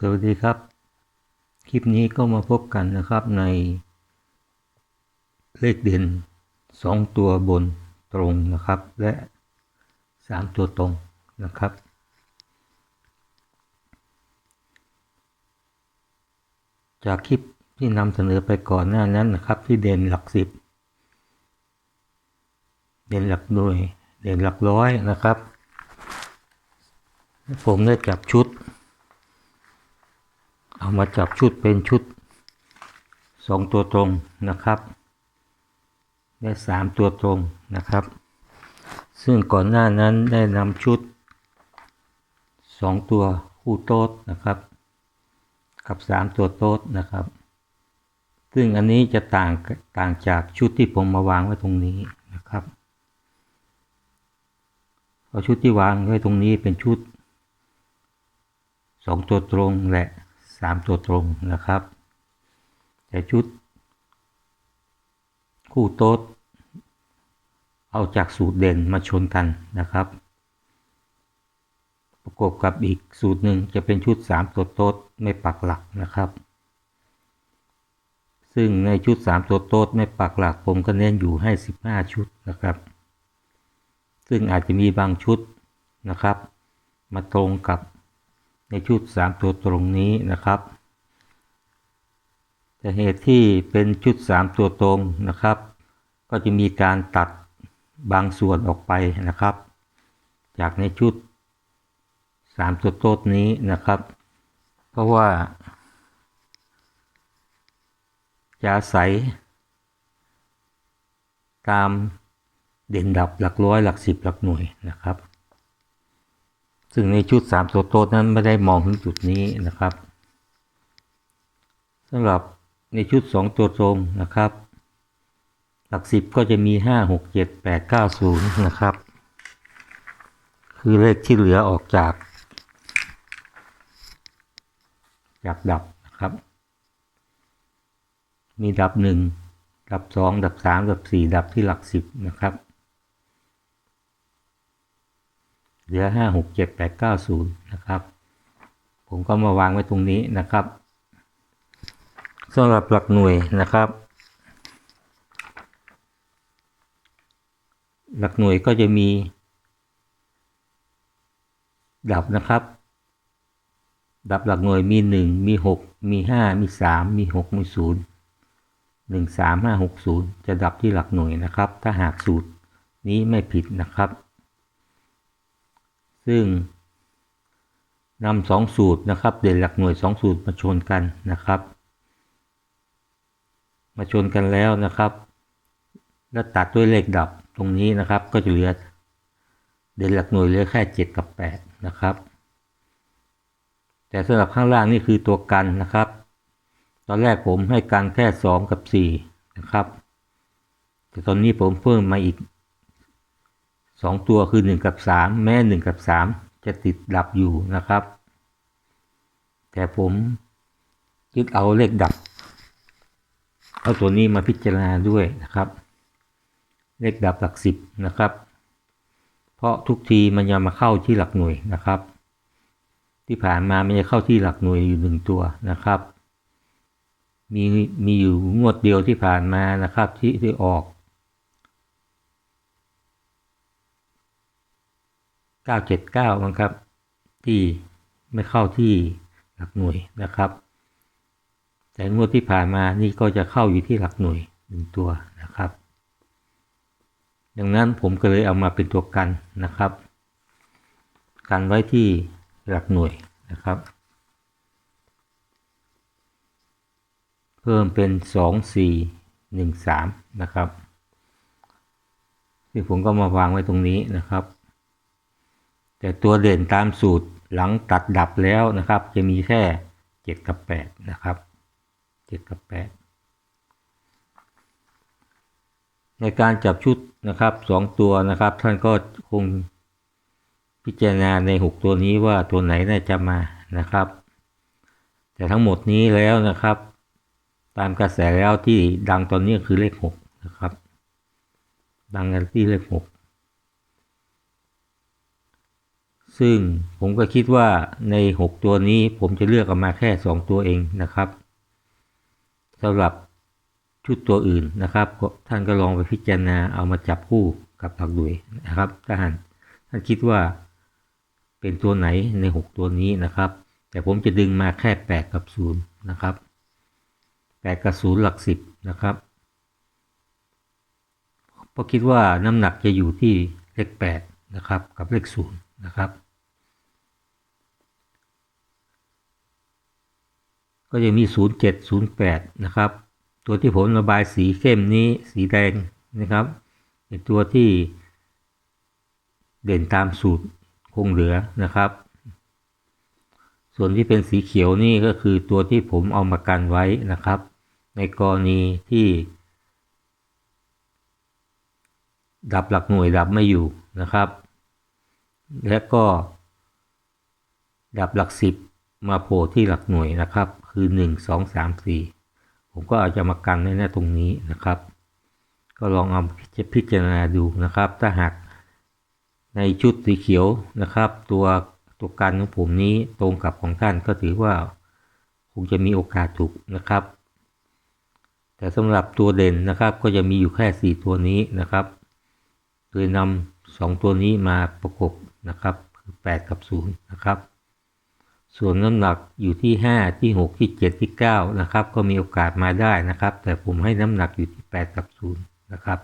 สวัสดีครับ คลิปนี้ก็มาพบกันนะครับใน เลขเด่น 2 ตัวบนตรงนะครับ และ 3 ตัวตรงนะครับ จากคลิปที่นำเสนอไปก่อนหน้านั้นนะครับที่เด่นหลักสิบเด่นหลักหน่วย เด่นหลักร้อยนะครับ ผมได้จับชุด เอามาจับชุดเป็นชุด2ตัวตรงนะครับและ3ตัวตรงนะครับ ซึ่งก่อนหน้านั้นได้นำชุด2ตัวคู่โต๊ดนะครับ กับ3ตัวโต๊ดนะครับ ซึ่งอันนี้จะต่างต่างจากชุดที่ผมมาวางไว้ตรงนี้นะครับเพราะชุดที่วางไว้ตรงนี้เป็นชุด2ตัวตรงแหละ 3ตัวตรงนะครับ แต่ชุด คู่โต๊ด เอาจากสูตรเด่นมาชนกันนะครับ ประกอบกับอีกสูตรหนึ่งจะเป็นชุด3ตัวโต๊ดไม่ปักหลักนะครับ ซึ่งในชุด3ตัวโต๊ดไม่ปักหลักผมก็เน้นอยู่ให้15ชุดนะครับ ซึ่งอาจจะมีบางชุดนะครับ มาตรงกับ ในชุด 3 ตัวตรงนี้นะครับ แต่เหตุที่เป็นชุด 3 ตัวตรงนะครับ ก็จะมีการตัดบางส่วนออกไปนะครับ จากในชุด 3 ตัวโต๊ดนี้นะครับ เพราะว่าจะอาศัยตามเด่นดับหลักร้อยหลักสิบหลักหน่วยนะครับ ซึ่งในชุด3ตัวโต๊ดนั้นไม่ได้มองถึงจุดนี้นะครับสำหรับในชุด2ตัวตรงนะครับ หลักสิบก็จะมี5 6 7 8 9 0นะครับ คือเลขที่เหลือออกจาก จากดับนะครับ มีดับ1ดับ2ดับ3ดับ4ดับที่หลักสิบนะครับ เหลือ 5 6 7 8 9 0 นะครับ ผมก็มาวางไว้ตรงนี้นะครับสำหรับหลักหน่วยนะครับ หลักหน่วยก็จะมี ดับนะครับ ดับหลักหน่วยมี 1 มี 6 มี 5 มี 3 มี 6 มี 0 1 3 5 6 0 จะดับที่หลักหน่วยนะครับ ถ้าหากสูตรนี้ไม่ผิดนะครับ ซึ่งนำสองสูตรนะครับ เด่นหลักหน่วย2สูตรมาชนกันนะครับ มาชนกันแล้วนะครับ แล้วตัดด้วยเลขดับตรงนี้นะครับ ก็จะเหลือ เด่นหลักหน่วยเหลือแค่ 7 กับ 8 นะครับ แต่สำหรับข้างล่างนี่คือตัวกันนะครับ ตอนแรกผมให้กันแค่ 2 กับ 4 นะครับ แต่ตอนนี้ผมเพิ่มมาอีก 2 ตัวคือ 1 กับ 3 แม้1กับ 3 จะติดดับอยู่นะครับ แต่ผมยึดเอาเลขดับ เอาตัวนี้มาพิจารณาด้วยนะครับ เลขดับหลักสิบนะครับ เพราะทุกทีมันจะมาเข้าที่หลักหน่วยนะครับ ที่ผ่านมามันจะเข้าที่หลักหน่วยอยู่หนึ่งตัวนะครับ มีมีอยู่งวดเดียวที่ผ่านมานะครับที่ที่ออก 979มั้งครับ ที่ไม่เข้าที่หลักหน่วยนะครับ แต่งวดที่ผ่านมานี่ก็จะเข้าอยู่ที่หลักหน่วยหนึ่งตัวนะครับ ดังนั้นผมก็เลยเอามาเป็นตัวกันนะครับ กันไว้ที่หลักหน่วยนะครับ เพิ่มเป็น 2 4 1 3 นะครับที่ผมก็มาวางไว้ตรงนี้นะครับ แต่ตัวเด่นตามสูตรหลังตัดดับแล้วนะครับ จะมีแค่7กับ8นะครับ7กับ8ในการจับชุดนะครับ2ตัวนะครับ ท่านก็คงพิจารณาใน6ตัวนี้ว่าตัวไหนน่าจะมานะครับ แต่ทั้งหมดนี้แล้วนะครับ ตามกระแสแล้วที่ดังตอนนี้คือเลข6นะครับ ดังกันที่เลข6 ซึ่งผมก็คิดว่าใน 6 ตัวนี้ผมจะเลือกออกมาแค่ 2 ตัวเองนะครับสำหรับชุดตัวอื่นนะครับ ท่านก็ลองไปพิจารณาเอามาจับคู่กับหลักหน่วยนะครับถ้าท่านท่านคิดว่าเป็นตัวไหนใน 6 ตัวนี้นะครับ แต่ผมจะดึงมาแค่ 8 กับ 0 นะครับ 8 กับ 0 หลัก 10 นะครับเพราะคิดว่าน้ำหนักจะอยู่ที่เลข 8 นะครับ กับเลข 0 นะครับ ก็จะมี 07 08 นะครับ ตัวที่ผมระบายสีเข้มนี้สีแดงนะครับเป็นตัวที่เด่นตามสูตรคงเหลือนะครับ ส่วนที่เป็นสีเขียวนี่ก็คือตัวที่ผมเอามากันไว้นะครับ ในกรณีที่ ดับหลักหน่วยดับไม่อยู่นะครับ และก็ดับหลักสิบ มาโผล่ที่หลักหน่วยนะครับ คือ 1 2 3 4 ผมก็อาจจะมากันไว้ในตรงนี้นะครับ ก็ลองเอาพิจารณาดูนะครับ ถ้าหากในชุดสีเขียวนะครับ ตัวตัวกันของผมนี้ตรงกับของท่านก็ถือว่าคงจะมีโอกาสถูกนะครับ แต่สำหรับตัวเด่นนะครับก็จะมีอยู่แค่ 4 ตัวนี้นะครับ โดยนำสองตัวนี้มาประกบนะครับคือ 8 กับ 0 นะครับ ส่วนน้ำหนักอยู่ที่ 5 ที่ 6 ที่ 7 ที่ 9 นะครับ ก็มีโอกาสมาได้นะครับ แต่ผมให้น้ำหนักอยู่ที่ 8 กับ0นะครับ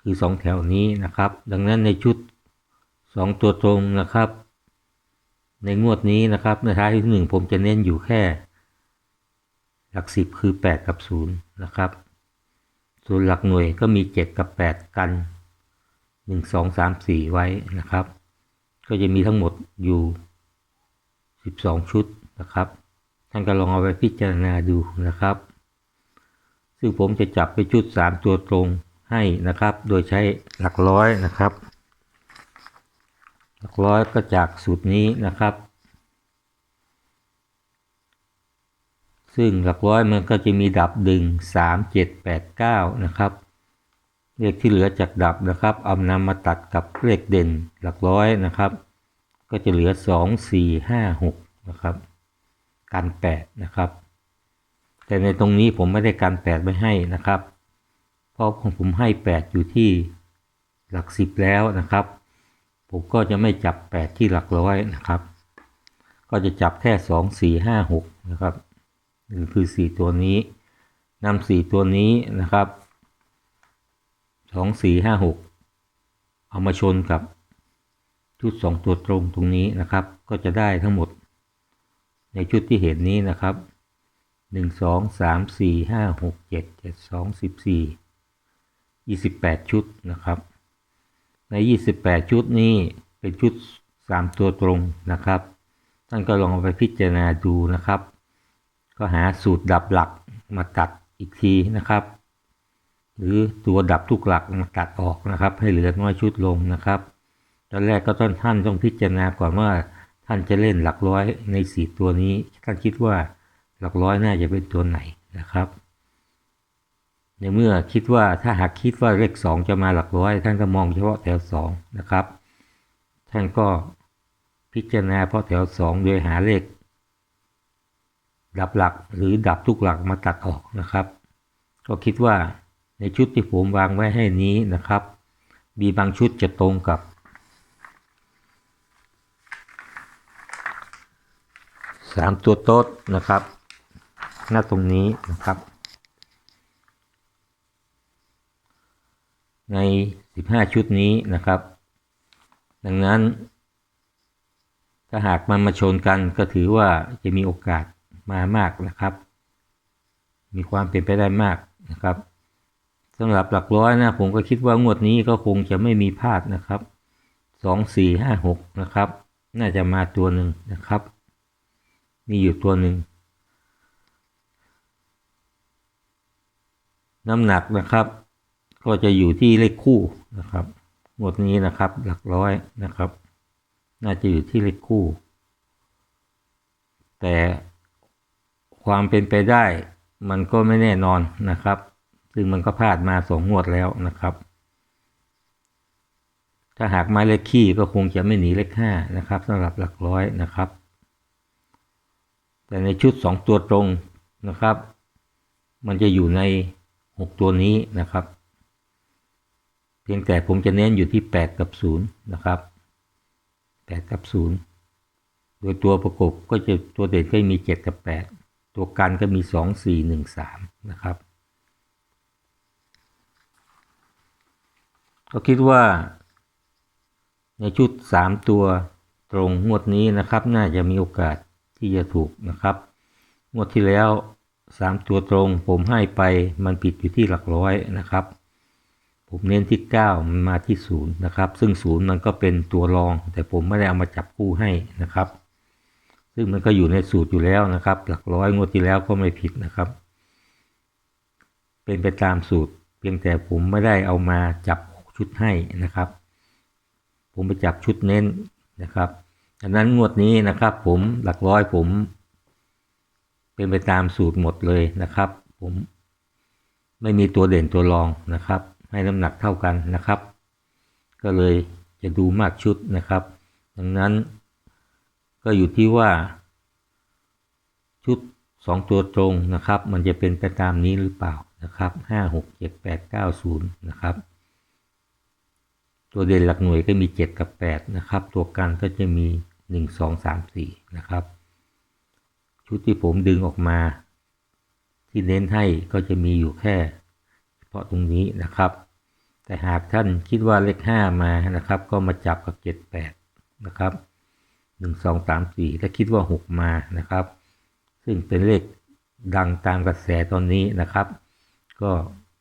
คือ 2 แถวนี้นะครับ ดังนั้นในชุด 2 ตัวตรงนะครับ ในงวดนี้นะครับในท้ายที่ 1 ผมจะเน้นอยู่แค่ หลัก 10 คือ 8 กับ0นะครับ ส่วนหลักหน่วยก็มี 7 กับ 8 กัน 1 2 3 4 ไว้นะครับ ก็จะมีทั้งหมดอยู่ 12 ชุดนะครับ ท่านก็ลองเอาไปพิจารณาดูนะครับ ซึ่งผมจะจับไปชุด 3 ตัวตรงให้นะครับ โดยใช้หลักร้อยนะครับ หลักร้อยก็จากสูตรนี้นะครับ ซึ่งหลักร้อยมันก็จะมีดับดึง3 7 8 9 นะครับเลขที่เหลือจากดับนะครับ เอานำมาตัดกับเลขเด่นหลักร้อยนะครับ ก็จะเหลือ 2 4 5 6 นะครับ กัน 8 นะครับ แต่ในตรงนี้ผมไม่ได้กัน 8 ไว้ให้นะครับ เพราะของผมให้ 8 อยู่ที่หลัก 10 แล้วนะครับ ผมก็จะไม่จับ 8 ที่หลักร้อยนะครับ ก็จะจับแค่ 2 4 5 6 นะครับนี่คือ 4 ตัวนี้นำ4ตัวนี้นะครับ 2 4 5 6 เอามาชนกับ ชุด 2 ตัวตรงตรงนี้นะครับ ก็จะได้ทั้งหมด ในชุดที่เห็นนี้นะครับ 1 2 3 4 5 6 7 7 2 14 28 ชุดนะครับ ใน 28 ชุดนี้เป็นชุด 3 ตัวตรงนะครับ ท่านก็ลองไปพิจารณาดูนะครับ ก็หาสูตรดับหลักมาตัดอีกทีนะครับ หรือตัวดับทุกหลักมาตัดออกนะครับ ให้เหลือน้อยชุดลงนะครับ ตอนแรกก็ต้องท่านต้องพิจารณาก่อนว่าท่านจะเล่นหลักร้อยในสี่ตัวนี้ ท่านคิดว่าหลักร้อยน่าจะเป็นตัวไหนนะครับ ในเมื่อคิดว่าถ้าหากคิดว่าเลขสองจะมาหลักร้อย ท่านก็มองเฉพาะแถวสองนะครับ ท่านก็พิจารณาเพราะแถวสองโดยหาเลข ดับหลักหรือดับทุกหลักมาตัดออกนะครับ ก็คิดว่าในชุดที่ผมวางไว้ให้นี้นะครับ มีบางชุดจะตรงกับ สามตัวโต๊ดนะครับ หน้าตรงนี้นะครับ ใน 15 ชุดนี้นะครับ ดังนั้น ถ้าหากมันมาชนกันก็ถือว่าจะมีโอกาสมามากนะครับ มีความเป็นไปได้มากนะครับสำหรับหลักร้อยนะผมก็คิดว่างวดนี้ก็คงจะไม่มีพลาดนะครับสองสี่ห้าหกนะครับ น่าจะมาตัวหนึ่งนะครับ มีอยู่ตัวหนึ่ง น้ำหนักนะครับ ก็จะอยู่ที่เลขคู่นะครับงวดนี้นะครับหลักร้อยนะครับ น่าจะอยู่ที่เลขคู่ แต่ความเป็นไปได้มันก็ไม่แน่นอนนะครับ ซึ่งมันก็พลาดมาสองงวดแล้วนะครับ ถ้าหากไม้เลขขี้ก็คงจะไม่หนีเลขห้านะครับสำหรับหลักร้อยนะครับ แต่ในชุดสองตัวตรงนะครับ มันจะอยู่ในหกตัวนี้นะครับ เพียงแต่ผมจะเน้นอยู่ที่แปดกับศูนย์นะครับแปดกับศูนย์โดยตัวประกบก็จะตัวเด่นก็มีเจ็ดกับแปดตัวกันก็มีสองสี่หนึ่งสามนะครับ ก็คิดว่าในชุดสามตัวตรงงวดนี้นะครับ น่าจะมีโอกาส ที่จะถูกนะครับ งวดที่แล้วสามตัวตรงผมให้ไปมันปิดอยู่ที่หลักร้อยนะครับ ผมเน้นที่เก้ามันมาที่ศูนย์นะครับ ซึ่งศูนย์มันก็เป็นตัวรอง แต่ผมไม่ได้เอามาจับคู่ให้นะครับ ซึ่งมันก็อยู่ในสูตรอยู่แล้วนะครับ หลักร้อยงวดที่แล้วก็ไม่ผิดนะครับ เป็นไปตามสูตร เพียงแต่ผมไม่ได้เอามาจับชุดให้นะครับ ผมไปจับชุดเน้นนะครับ ดังนั้นงวดนี้นะครับ ผมหลักร้อยผม เป็นไปตามสูตรหมดเลยนะครับ ผมไม่มีตัวเด่นตัวรองนะครับ ให้น้ำหนักเท่ากันนะครับ ก็เลยจะดูมากชุดนะครับ ดังนั้นก็อยู่ที่ว่า ชุดสองตัวตรงนะครับ มันจะเป็นไปตามนี้หรือเปล่านะครับห้าหกเจ็ดแปดเก้าศูนย์นะครับ ตัวเด่นหลักหน่วยก็มี 7 กับ 8 นะครับ ตัวกันก็จะมี 1 2 3 4 นะครับ ชุดที่ผมดึงออกมา ที่เน้นให้ก็จะมีอยู่แค่เฉพาะตรงนี้นะครับ แต่หากท่านคิดว่าเลข 5 มานะครับ ก็มาจับกับ 7 8 นะครับ 1 2 3 4 ถ้าคิดว่า 6 มานะครับ ซึ่งเป็นเลขดังตามกระแสตอนนี้นะครับ ก็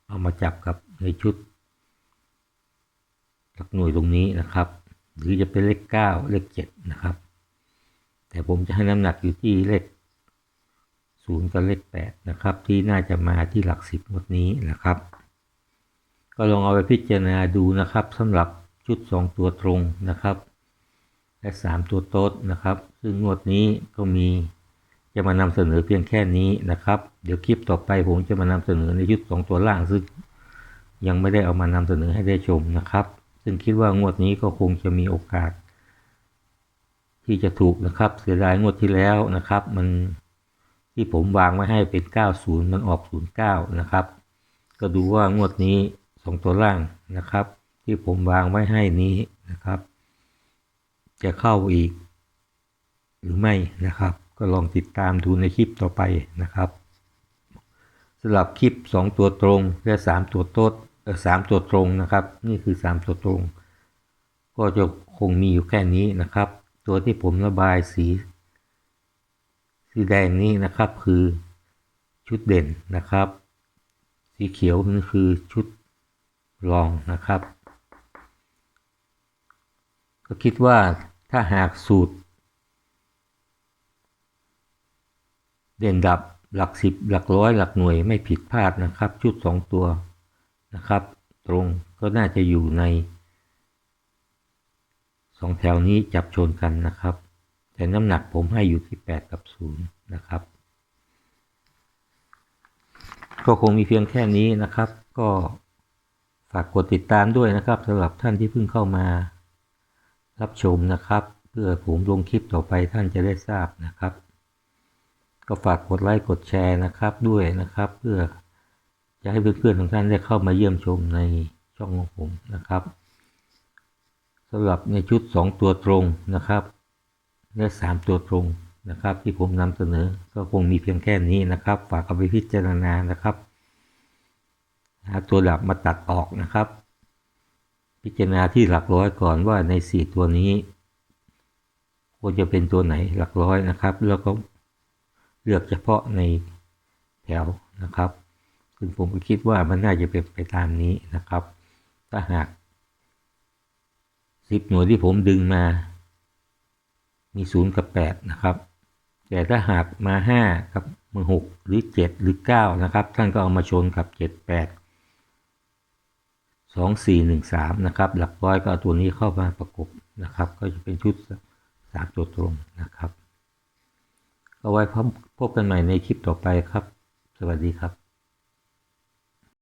เอามาจับกับในชุดหลักหน่วยตรงนี้นะครับ หรือจะเป็นเลขเก้าเลขเจ็ดนะครับ แต่ผมจะให้น้ำหนักอยู่ที่เลขศูนย์กับเลขแปดนะครับ ที่น่าจะมาที่หลักสิบหมดนี้นะครับ ก็ลองเอาไปพิจารณาดูนะครับสำหรับชุดสองตัวตรงนะครับ และสามตัวโต๊ดนะครับ ซึ่งงวดนี้ก็มีจะมานำเสนอเพียงแค่นี้นะครับ เดี๋ยวคลิปต่อไปผมจะมานำเสนอในชุดสองตัวล่างซึ่งยังไม่ได้เอามานำเสนอให้ได้ชมนะครับ ซึ่งคิดว่างวดนี้ก็คงจะมีโอกาส ที่จะถูกนะครับ เสียดายงวดที่แล้วนะครับ มันที่ผมวางไว้ให้เป็น 90 มันออก 09 นะครับ ก็ดูว่างวดนี้สองตัวล่างนะครับ ที่ผมวางไว้ให้นี้นะครับ จะเข้าอีก หรือไม่นะครับ ก็ลองติดตามดูในคลิปต่อไปนะครับสำหรับคลิป 2 ตัวตรงและ 3 ตัวโต๊ด สามตัวตรงนะครับ นี่คือ 3 ตัวตรง ก็จะคงมีอยู่แค่นี้นะครับ ตัวที่ผมระบายสี สีแดงนี้นะครับคือชุดเด่นนะครับ สีเขียวนั่คือชุดรองนะครับ ก็คิดว่าถ้าหากสูตร เด่นดับหลักสิบหลักร้อยหลักหน่วยไม่ผิดพลาดนะครับ ชุดสองตัว นะครับ ตรงก็น่าจะอยู่ในสองแถวนี้จับชนกันนะครับ แต่น้ำหนักผมให้อยู่ที่ 8 กับ 0 นะครับ ก็คงมีเพียงแค่นี้นะครับ ก็ฝากกดติดตามด้วยนะครับสำหรับท่านที่เพิ่งเข้ามารับชมนะครับ เพื่อผมลงคลิปต่อไปท่านจะได้ทราบนะครับ ก็ฝากกดไลค์กดแชร์นะครับด้วยนะครับ เพื่อ จะให้เพื่อนๆของท่านได้เข้ามาเยี่ยมชมในช่องของผมนะครับสำหรับในชุด 2 ตัวตรงนะครับ และ 3 ตัวตรงนะครับ ที่ผมนำเสนอก็คงมีเพียงแค่นี้นะครับ ฝากเอาไปพิจารณานะครับหาตัวดับมาตัดออกนะครับ พิจารณาที่หลักร้อยก่อนว่าใน 4 ตัวนี้ควรจะเป็นตัวไหนหลักร้อยนะครับ แล้วก็เลือกเฉพาะในแถวนะครับ ซึ่งผมคิดว่ามันน่าจะเป็นไปตามนี้นะครับ ถ้าหากสิบหน่วยที่ผมดึงมา มีศูนย์กับแปดนะครับ แต่ถ้าหากมาห้ากับมือหกหรือเจ็ดหรือเก้านะครับ ท่านก็เอามาชนกับเจ็ดแปดสองสี่หนึ่งสามนะครับ หลักร้อยก็เอาตัวนี้เข้ามาประกบนะครับ ก็จะเป็นชุดสามตัวตรงนะครับ เอาไว้พบกันใหม่ในคลิปต่อไปครับ สวัสดีครับ